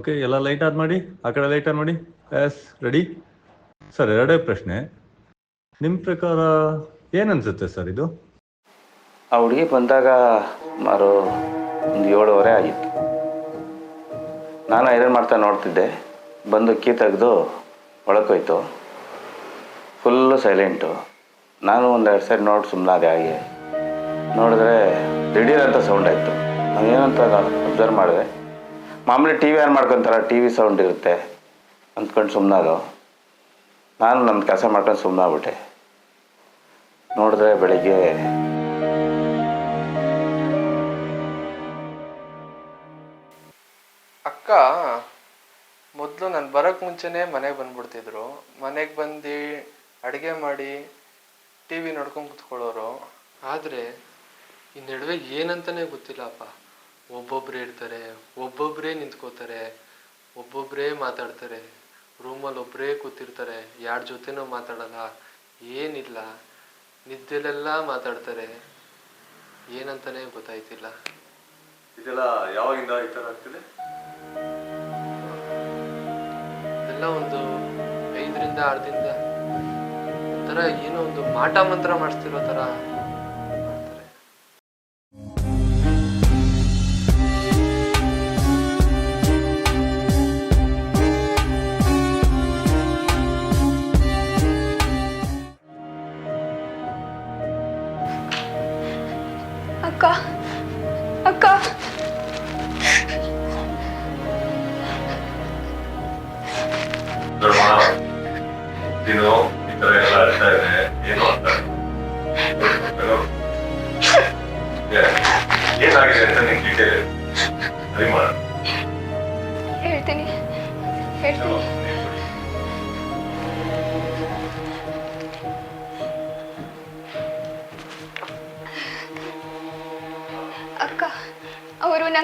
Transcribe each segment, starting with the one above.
Okay ಎಲ್ಲ light on ಮಾಡಿ, ಆ ಕಡೆ ಲೈಟ್ ಆನ್ ಮಾಡಿ. ಎಸ್ ರೆಡಿ ಸರ್ ಎರಡೇ ಪ್ರಶ್ನೆ. ನಿಮ್ಮ ಪ್ರಕಾರ ಏನನ್ಸುತ್ತೆ ಸರ್ ಇದು? ಆ ಹುಡುಗಿ ಬಂದಾಗ ಮಾರು ಒಂದು ಏಳುವರೆ ಆಗಿತ್ತು. ನಾನು ಐರನ್ ಮಾಡ್ತಾ ನೋಡ್ತಿದ್ದೆ. ಬಂದು ಕೀ ತೆಗೆದು ಒಳಕೋಯ್ತು ಫುಲ್ಲು ಸೈಲೆಂಟು ನಾನು ಒಂದು ಎರಡು ಸೈಡ್ ನೋಡಿ ಸುಮ್ಮನಾದೆ ಹಾಗೆ. ನೋಡಿದ್ರೆ ದಿಢೀರ್ ಅಂತ ಸೌಂಡ್ ಆಯಿತು. ಏನಂತ ಅಬ್ಸರ್ವ್ ಮಾಡಿದೆ. ಮಾಮೂಲಿ ಟಿ ವಿ ಆನ್ ಮಾಡ್ಕೊತಾರ, ಟಿ ವಿ ಸೌಂಡ್ ಇರುತ್ತೆ ಅಂದ್ಕೊಂಡು ಸುಮ್ಮನಾದು ನಾನು ನನ್ನ ಕೆಲಸ ಮಾಡ್ಕೊಂಡು ಸುಮ್ಮನಾಗ್ಬಿಟ್ಟೆ ನೋಡಿದ್ರೆ ಬೆಳಿಗ್ಗೆ ಅಕ್ಕ, ಮೊದಲು ನಾನು ಬರೋಕ್ಕೆ ಮುಂಚೆನೇ ಮನೆಗೆ ಬಂದ್ಬಿಡ್ತಿದ್ರು. ಮನೆಗೆ ಬಂದು ಅಡುಗೆ ಮಾಡಿ ಟಿ ವಿ ನೋಡ್ಕೊಂಡು ಕುತ್ಕೊಳ್ಳೋರು. ಆದರೆ, ಈ ನಡುವೆ ಏನಂತಲೇ ಗೊತ್ತಿಲ್ಲಪ್ಪ ಒಬ್ಬೊಬ್ಬರೇ ಇರ್ತಾರೆ ಒಬ್ಬೊಬ್ಬರೇ ನಿಂತ್ಕೋತಾರೆ ಒಬ್ಬೊಬ್ಬರೇ ಮಾತಾಡ್ತಾರೆ ರೂಮಲ್ಲಿ ಒಬ್ಬರೇ ಕೂತಿರ್ತಾರೆ ಯಾರ ಜೊತೆನೂ ಮಾತಾಡಲ್ಲ ಏನಿಲ್ಲ ನಿದ್ದೆಲೆಲ್ಲ ಮಾತಾಡ್ತಾರೆ. ಏನಂತಾನೆ ಗೊತ್ತಾಯ್ತಿಲ್ಲ. ಇದೆಲ್ಲ ಯಾವಾಗಿಂದ ಈ ಥರ ಆಗ್ತಿದೆ? ಎಲ್ಲ ಒಂದು ಐದರಿಂದ ಆರು ದಿನದ ಒಂಥರ ಏನೋ ಒಂದು ಮಾಟ ಮಂತ್ರ ಮಾಡಿಸ್ತಿರೋ ಥರ ಅಕ್ಕ ಅಕ್ಕ ನೀನು ಈ ಥರ ಎಲ್ಲ ಆಗ್ತಾ ಇದೆ ಏನು ಅಂತ ಏನಾಗಿದೆ ಅಂತ ನಿಂಗೆ ಡೀಟೇಲ್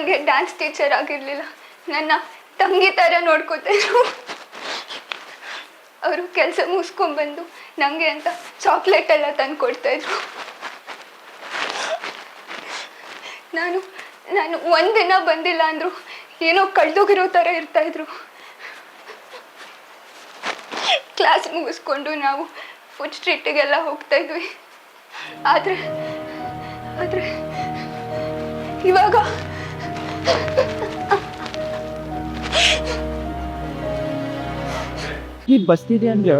ನನಗೆ ಡ್ಯಾನ್ಸ್ ಟೀಚರ್ ಆಗಿರಲಿಲ್ಲ. ನನ್ನ ತಂಗಿ ಥರ ನೋಡ್ಕೋತಿದ್ರು. ಅವರು ಕೆಲಸ ಮುಗಿಸ್ಕೊಂಡ್ಬಂದು ನನಗೆ ಅಂತ ಚಾಕ್ಲೇಟ್ ಎಲ್ಲ ತಂದು ಕೊಡ್ತಾಯಿದ್ರು ನಾನು ನಾನು ಒಂದಿನ ಬಂದಿಲ್ಲ ಅಂದರು, ಏನೋ ಕಳ್ದೋಗಿರೋ ಥರ ಇರ್ತಾಯಿದ್ರು. ಕ್ಲಾಸ್ ಮುಗಿಸ್ಕೊಂಡು ನಾವು ಫುಡ್ ಸ್ಟ್ರೀಟಿಗೆಲ್ಲ ಹೋಗ್ತಾಯಿದ್ವಿ. ಆದರೆ ಆದರೆ ಇವಾಗ ಈ ಬಸ್ತಿದೆ ಅಂದ್ರೆ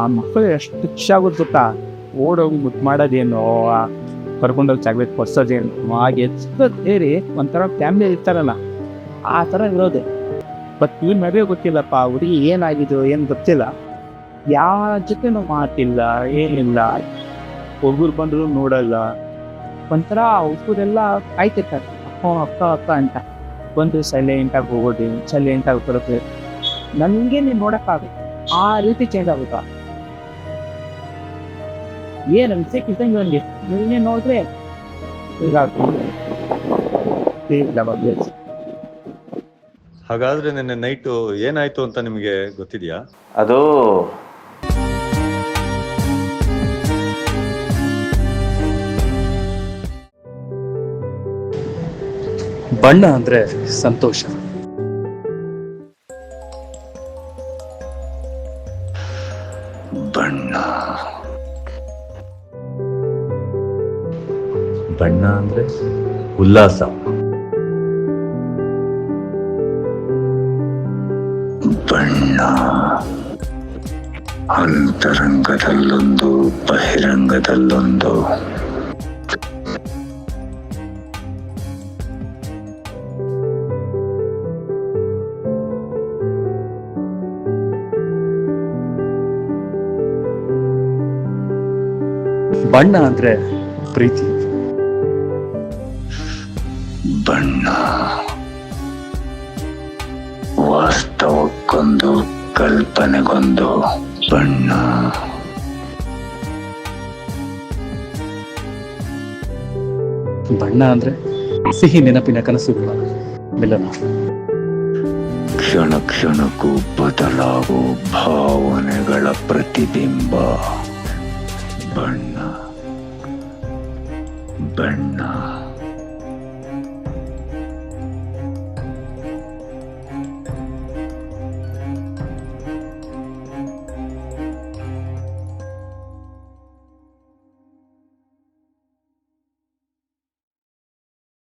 ಆ ಮಕ್ಕಳು ಎಷ್ಟು ಖುಷಿ ಆಗುತ್ತೆ ಗೊತ್ತಾ? ಓಡೋಗಿ ಮುದ್ದು ಮಾಡೋದೇನು ಕರ್ಕೊಂಡೋಗಿ ಚಾಕ್ಲೇಟ್ ಕೊಡ್ಸೋದೇನು, ಹಾಗೆ ಸೇರಿ ಒಂಥರ ಫ್ಯಾಮಿಲಿ ಇರ್ತಾರಲ್ಲ, ಆ ಥರ ಇರೋದೆ. ಬಟ್ ಇವ್ನ ಮದುವೆ ಗೊತ್ತಿಲ್ಲಪ್ಪ ಹುಡುಗಿ ಏನಾಗಿದ್ದು ಏನು ಗೊತ್ತಿಲ್ಲ. ಯಾವ ಜೊತೆನೂ ಮಾತಿಲ್ಲ, ಏನಿಲ್ಲ. ಒಬ್ಬರು ಬಂದ್ರು ನೋಡಲ್ಲ. ಒಂಥರ ಹುಡುಗರೆಲ್ಲ ಕಾಯ್ತಿರ್ತಾರೆ. ಅಪ್ಪ ಅಕ್ಕ ಅಕ್ಕ ಅಂತ. ಸೈಲೆಂಟ್ ಸೈಲೆಂಟಾಗಿ ಹೋಗೋದು ಸೈಲೆಂಟಾಗಿ ಬರೋದು. ನನಗೆ ನೀನು ನೋಡಕ್ಕಾಗುತ್ತೆ ಆ ರೀತಿ ಚೇಂಜ್ ಆಗುತ್ತಾ? ಏನು ಅನ್ಸಕ್ಕೆ ಇದ್ದಂಗೆ ನನಗೆ ನಿನ್ನೆ ನೋಡಿದ್ರೆ ಹಾಗಾದ್ರೆ ನಿನ್ನೆ ನೈಟು ಏನಾಯ್ತು ಅಂತ ನಿಮಗೆ ಗೊತ್ತಿದೆಯಾ? ಅದು ಬಣ್ಣ ಅಂದ್ರೆ ಸಂತೋಷ. ಬಣ್ಣ. ಬಣ್ಣ ಅಂದ್ರೆ ಉಲ್ಲಾಸ. ಬಣ್ಣ. ಅಂತರಂಗದಲ್ಲೊಂದು ಬಹಿರಂಗದಲ್ಲೊಂದು. ಬಣ್ಣ ಅಂದ್ರೆ ಪ್ರೀತಿ. ಬಣ್ಣ ವಾಸ್ತವಕ್ಕೊಂದು ಕಲ್ಪನೆಗೊಂದು ಬಣ್ಣ. ಬಣ್ಣ ಅಂದ್ರೆ ಸಿಹಿ ನೆನಪಿನ ಕನಸುಗಳ ಮಿಲನ. ಕ್ಷಣ ಕ್ಷಣಕ್ಕೂ ಬದಲಾಗೋ ಭಾವನೆಗಳ ಪ್ರತಿಬಿಂಬ. ಬಣ್ಣ ಬಣ್ಣ